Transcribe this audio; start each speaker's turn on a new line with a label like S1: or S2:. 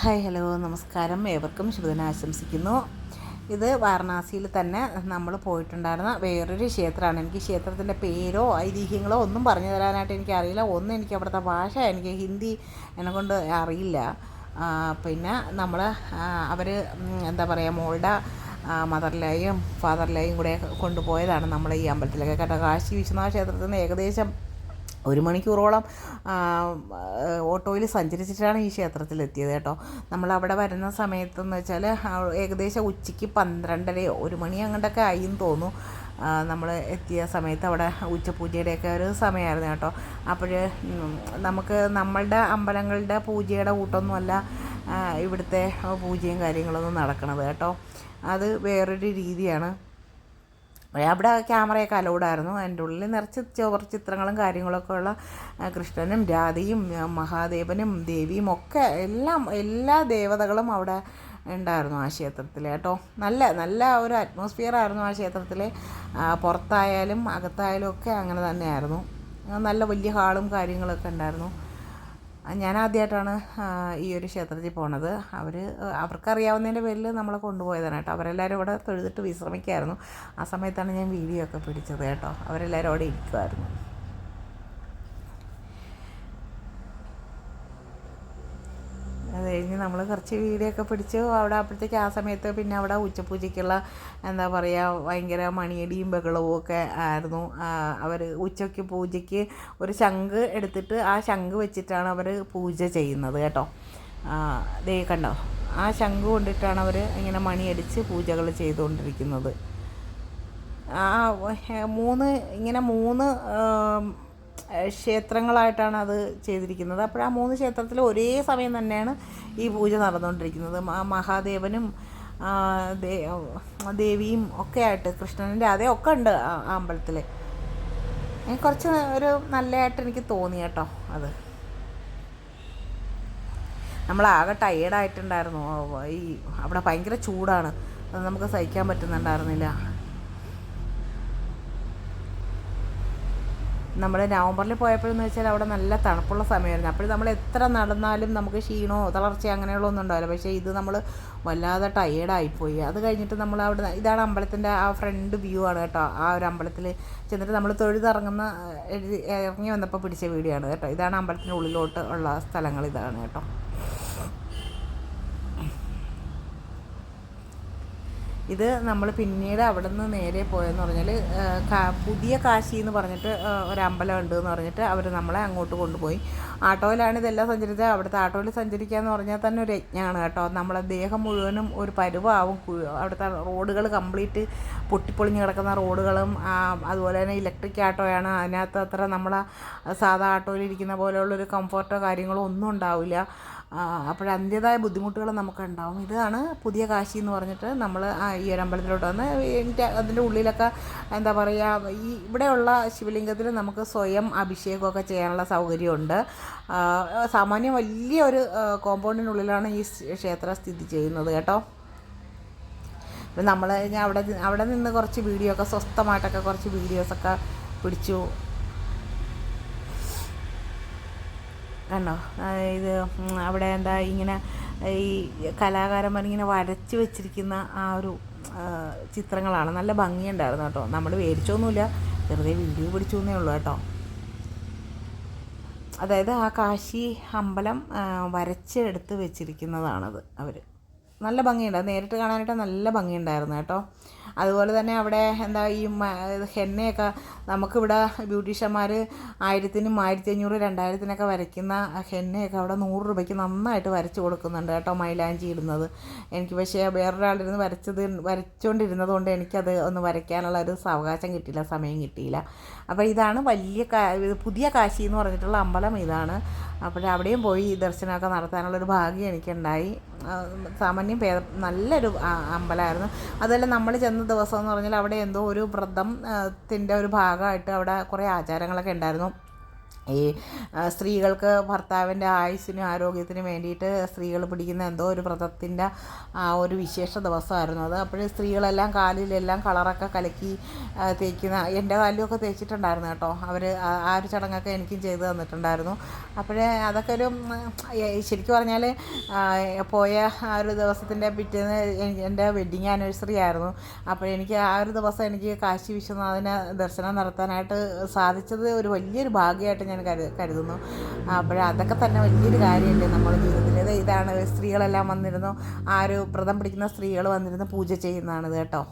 S1: Hi hello നമസ്കാരം. ഏവർക്കും ശുഭദിനം ആശംസിക്കുന്നു. ഇത് വാരണാസിയിൽ തന്നെ നമ്മൾ പോയിട്ടുണ്ടായിരുന്ന വേറൊരു ക്ഷേത്രമാണ്. എനിക്ക് ക്ഷേത്രത്തിന്റെ പേരോ ഐതിഹ്യങ്ങളോ ഒന്നും പറഞ്ഞു തരാനായിട്ട് എനിക്കറിയില്ല. ഒന്നും എനിക്ക് അവിടുത്തെ ഭാഷ എനിക്ക് ഹിന്ദി എന്നെക്കൊണ്ട് അറിയില്ല. പിന്നെ നമ്മൾ അവർ എന്താ പറയുക മോളുടെ മദറിലെയും ഫാദറിലെയും കൂടെ കൊണ്ടുപോയതാണ് നമ്മൾ ഈ അമ്പലത്തിലൊക്കെ കേട്ടോ. കാശി വിശ്വനാഥ ക്ഷേത്രത്തിൽ നിന്ന് ഏകദേശം ഒരു മണിക്കൂറോളം ഓട്ടോയിൽ സഞ്ചരിച്ചിട്ടാണ് ഈ ക്ഷേത്രത്തിലെത്തിയത് കേട്ടോ. നമ്മൾ അവിടെ വരുന്ന സമയത്തെന്ന് വെച്ചാൽ ഏകദേശം ഉച്ചയ്ക്ക് പന്ത്രണ്ടരയോ ഒരു മണി അങ്ങോട്ടൊക്കെ ആയി എന്ന് തോന്നുന്നു നമ്മൾ എത്തിയ സമയത്ത് അവിടെ ഉച്ചപൂജയുടെയൊക്കെ ഒരു സമയമായിരുന്നു കേട്ടോ. അപ്പോൾ നമുക്ക് നമ്മളുടെ അമ്പലങ്ങളുടെ പൂജയുടെ കൂട്ടൊന്നുമല്ല ഇവിടുത്തെ പൂജയും കാര്യങ്ങളൊന്നും നടക്കണത് കേട്ടോ. അത് വേറൊരു രീതിയാണ്. അവിടെ ക്യാമറയൊക്കെ അലൗഡായിരുന്നു അതിന്റെ ഉള്ളിൽ നിറച്ച് ചുവർ ചിത്രങ്ങളും കാര്യങ്ങളൊക്കെ ഉള്ള കൃഷ്ണനും രാധയും മഹാദേവനും ദേവിയും ഒക്കെ എല്ലാം എല്ലാ ദേവതകളും അവിടെ ഉണ്ടായിരുന്നു ആ ക്ഷേത്രത്തിൽ. കേട്ടോ? നല്ല നല്ല ഒരു അറ്റ്മോസ്ഫിയർ ആയിരുന്നു ആ ക്ഷേത്രത്തിൽ. പുറത്തായാലും അകത്തായാലും ഒക്കെ അങ്ങനെ തന്നെയായിരുന്നു. നല്ല വലിയ ഹാളും കാര്യങ്ങളൊക്കെ ഉണ്ടായിരുന്നു. ഞാൻ ആദ്യമായിട്ടാണ് ഈ ഒരു ക്ഷേത്രത്തിൽ പോണത്. അവർ അവർക്കറിയാവുന്നതിന്റെ പേരിൽ നമ്മളെ കൊണ്ടുപോയതാണ് കേട്ടോ. അവരെല്ലാവരും ഇവിടെ തൊഴുതിട്ട് വിശ്രമിക്കുമായിരുന്നു ആ സമയത്താണ് ഞാൻ വീഡിയോ ഒക്കെ പിടിച്ചത് കേട്ടോ. അവരെല്ലാവരും അവിടെ ഇരിക്കുമായിരുന്നു കഴിഞ്ഞ് നമ്മൾ കുറച്ച് വീഡിയോ ഒക്കെ പിടിച്ചു അവിടെ അപ്പോഴത്തേക്ക് ആ സമയത്ത് പിന്നെ അവിടെ ഉച്ചപൂജയ്ക്കുള്ള എന്താ പറയുക ഭയങ്കര മണിയടിയും ബഹളവും ഒക്കെ ആയിരുന്നു. അവർ ഉച്ചയ്ക്ക് പൂജയ്ക്ക് ഒരു ശംഖ് എടുത്തിട്ട് ആ ശംഖ് വെച്ചിട്ടാണ് അവർ പൂജ ചെയ്യുന്നത് കേട്ടോ. ദേ കണ്ടോ? ആ ശംഖ് കൊണ്ടിട്ടാണ് അവർ ഇങ്ങനെ മണിയടിച്ച് പൂജകൾ ചെയ്തുകൊണ്ടിരിക്കുന്നത്. ആ മൂന്ന് ഇങ്ങനെ മൂന്ന് ക്ഷേത്രങ്ങളായിട്ടാണ് അത് ചെയ്തിരിക്കുന്നത്. അപ്പോൾ ആ മൂന്ന് ക്ഷേത്രത്തിൽ ഒരേ സമയം തന്നെയാണ് ഈ പൂജ നടന്നുകൊണ്ടിരിക്കുന്നത്. മഹാദേവനും ദേവിയും ഒക്കെ ആയിട്ട് കൃഷ്ണന്റെ അതേ ഒക്കെ ഉണ്ട് അമ്പലത്തിൽ കുറച്ച് ഒരു നല്ലതായിട്ട് എനിക്ക് തോന്നി കേട്ടോ അത്. നമ്മളാകെ ടയേർഡായിട്ടുണ്ടായിരുന്നു ഈ അവിടെ ഭയങ്കര ചൂടാണ്. അത് നമുക്ക് സഹിക്കാൻ പറ്റുന്നുണ്ടായിരുന്നില്ല. നമ്മൾ നവംബറിൽ പോയപ്പോഴെന്ന് വെച്ചാൽ അവിടെ നല്ല തണുപ്പുള്ള സമയമായിരുന്നു. അപ്പോൾ നമ്മൾ എത്ര നടന്നാലും നമുക്ക് ക്ഷീണമോ തളർച്ചയോ അങ്ങനെയുള്ള ഒന്നും ഉണ്ടാവില്ല. പക്ഷേ ഇത് നമ്മൾ വല്ലാതെ ടയേർഡായിപ്പോയി അത് കഴിഞ്ഞിട്ട് നമ്മൾ അവിടെ ഇതാണ് അമ്പലത്തിന്റെ ആ ഫ്രണ്ട് വ്യൂ ആണ് കേട്ടോ. ആ ഒരു അമ്പലത്തിൽ ചെന്നിട്ട് നമ്മൾ തൊഴുതിറങ്ങുന്ന ഇറങ്ങി വന്നപ്പോൾ പിടിച്ച വീഡിയോ ആണ് കേട്ടോ. ഇതാണ് അമ്പലത്തിന്റെ ഉള്ളിലോട്ട് ഉള്ള സ്ഥലങ്ങൾ ഇതാണ് കേട്ടോ. ഇത് നമ്മൾ പിന്നീട് അവിടെ നിന്ന് നേരെ പോയെന്ന് പറഞ്ഞാൽ പുതിയ കാശി എന്ന് പറഞ്ഞിട്ട് ഒരമ്പലം ഉണ്ട് എന്ന് പറഞ്ഞിട്ട് അവർ നമ്മളെ അങ്ങോട്ട് കൊണ്ടുപോയി. ആട്ടോയിലാണ് ഇതെല്ലാം സഞ്ചരിച്ചത്. അവിടുത്തെ ആട്ടോയിൽ സഞ്ചരിക്കുക എന്ന് പറഞ്ഞാൽ തന്നെ ഒരു യജ്ഞമാണ് കേട്ടോ. നമ്മളെ ദേഹം മുഴുവനും ഒരു പരുവാവും. അവിടുത്തെ റോഡുകൾ കംപ്ലീറ്റ് പൊട്ടിപ്പൊളിഞ്ഞ് കിടക്കുന്ന റോഡുകളും അതുപോലെ തന്നെ ഇലക്ട്രിക് ആട്ടോയാണ്. അതിനകത്ത് അത്ര നമ്മളെ സാധാ ഇരിക്കുന്ന പോലെയുള്ളൊരു കംഫർട്ടോ കാര്യങ്ങളോ ഒന്നും ഉണ്ടാവില്ല. അപ്പോൾ അതിന്റേതായ ബുദ്ധിമുട്ടുകൾ നമുക്കുണ്ടാവും. ഇതാണ് പുതിയ കാശി എന്ന് പറഞ്ഞിട്ട് നമ്മൾ ഈ ഒരു അമ്പലത്തിലോട്ട് വന്ന് എനിക്ക് അതിന്റെ ഉള്ളിലൊക്കെ എന്താ പറയുക ഈ ഇവിടെയുള്ള ശിവലിംഗത്തിൽ നമുക്ക് സ്വയം അഭിഷേകമൊക്കെ ചെയ്യാനുള്ള സൗകര്യമുണ്ട്. സാമാന്യം വലിയ ഒരു കോമ്പൗണ്ടിനുള്ളിലാണ് ഈ ക്ഷേത്രം സ്ഥിതി ചെയ്യുന്നത് കേട്ടോ. നമ്മൾ ഞാൻ അവിടെ അവിടെ നിന്ന് കുറച്ച് വീഡിയോ ഒക്കെ സ്വസ്ഥമായിട്ടൊക്കെ കുറച്ച് വീഡിയോസൊക്കെ പിടിച്ചു കണ്ടോ? ഇത് അവിടെ എന്താ ഇങ്ങനെ ഈ കലാകാരന്മാർ ഇങ്ങനെ വരച്ച് വെച്ചിരിക്കുന്ന ആ ഒരു ചിത്രങ്ങളാണ്. നല്ല ഭംഗിയുണ്ടായിരുന്നു കേട്ടോ. നമ്മൾ മേടിച്ചൊന്നുമില്ല. വെറുതെ വീഡിയോ പിടിച്ചു എന്നേ ഉള്ളൂ കേട്ടോ. അതായത് ആ കാശി അമ്പലം വരച്ചെടുത്ത് വെച്ചിരിക്കുന്നതാണത് അവർ നല്ല ഭംഗിയുണ്ട്. നേരിട്ട് കാണാനായിട്ട് നല്ല ഭംഗിയുണ്ടായിരുന്നു കേട്ടോ. അതുപോലെ തന്നെ അവിടെ എന്താ ഈ ഹെന്നയൊക്കെ നമുക്കിവിടെ ബ്യൂട്ടീഷ്യന്മാർ ആയിരത്തിനും ആയിരത്തി അഞ്ഞൂറ് രണ്ടായിരത്തിനൊക്കെ വരയ്ക്കുന്ന ഹെന്നയൊക്കെ അവിടെ നൂറ് രൂപയ്ക്ക് നന്നായിട്ട് വരച്ച് കൊടുക്കുന്നുണ്ട് കേട്ടോ മൈലാഞ്ചി ഇടുന്നത്. എനിക്ക് പക്ഷേ വേറൊരാളിരുന്ന് വരച്ചത് വരച്ചുകൊണ്ടിരുന്നത് കൊണ്ട് എനിക്കത് ഒന്ന് വരയ്ക്കാനുള്ള ഒരു സാവകാശം കിട്ടിയില്ല സമയം കിട്ടിയില്ല. അപ്പോൾ ഇതാണ് വലിയ പുതിയ കാശി എന്ന് പറഞ്ഞിട്ടുള്ള അമ്പലം ഇതാണ്. അപ്പോൾ അവിടെയും പോയി ദർശനമൊക്കെ നടത്താനുള്ളൊരു ഭാഗ്യം എനിക്കുണ്ടായി. സാമാന്യം ഭേദ നല്ലൊരു അമ്പലമായിരുന്നു. അതുപോലെ നമ്മൾ ചെന്ന ദിവസം എന്ന് പറഞ്ഞാൽ അവിടെ എന്തോ ഒരു വ്രതം ത്തിന്റെ ഒരു ഭാഗമായിട്ട് അവിടെ കുറേ ആചാരങ്ങളൊക്കെ ഉണ്ടായിരുന്നു. ഈ സ്ത്രീകൾക്ക് ഭർത്താവിന്റെ ആയുസ്സിനും ആരോഗ്യത്തിനും വേണ്ടിയിട്ട് സ്ത്രീകൾ പിടിക്കുന്ന എന്തോ ഒരു വ്രതത്തിന്റെ ആ ഒരു വിശേഷ ദിവസമായിരുന്നു. അത് അപ്പോൾ സ്ത്രീകളെല്ലാം കാലിലെല്ലാം കളറൊക്കെ കലക്കി തേക്കുന്ന എന്റെ കാലിലൊക്കെ തേച്ചിട്ടുണ്ടായിരുന്നു കേട്ടോ. അവർ ആ ഒരു ചടങ്ങൊക്കെ എനിക്കും ചെയ്തു തന്നിട്ടുണ്ടായിരുന്നു. അപ്പോഴേ അതൊക്കെ ഒരു ശരിക്കും പറഞ്ഞാൽ പോയ ആ ഒരു ദിവസത്തിന്റെ പിറ്റേന്ന് എന്റെ വെഡ്ഡിങ് ആനിവേഴ്സറി ആയിരുന്നു. അപ്പോൾ എനിക്ക് ആ ഒരു ദിവസം എനിക്ക് കാശി വിശ്വനാഥനെ ദർശനം നടത്താനായിട്ട് സാധിച്ചത് ഒരു വലിയൊരു ഭാഗ്യമായിട്ട് ഞാൻ കരു കരുതുന്നു. അപ്പോൾ അതൊക്കെ തന്നെ വലിയൊരു കാര്യമല്ലേ നമ്മുടെ ജീവിതത്തിൽ. ഇത് ഇതാണ് സ്ത്രീകളെല്ലാം വന്നിരുന്നു ആ ഒരു വ്രതം പിടിക്കുന്ന സ്ത്രീകൾ വന്നിരുന്ന് പൂജ ചെയ്യുന്നതാണിത് കേട്ടോ.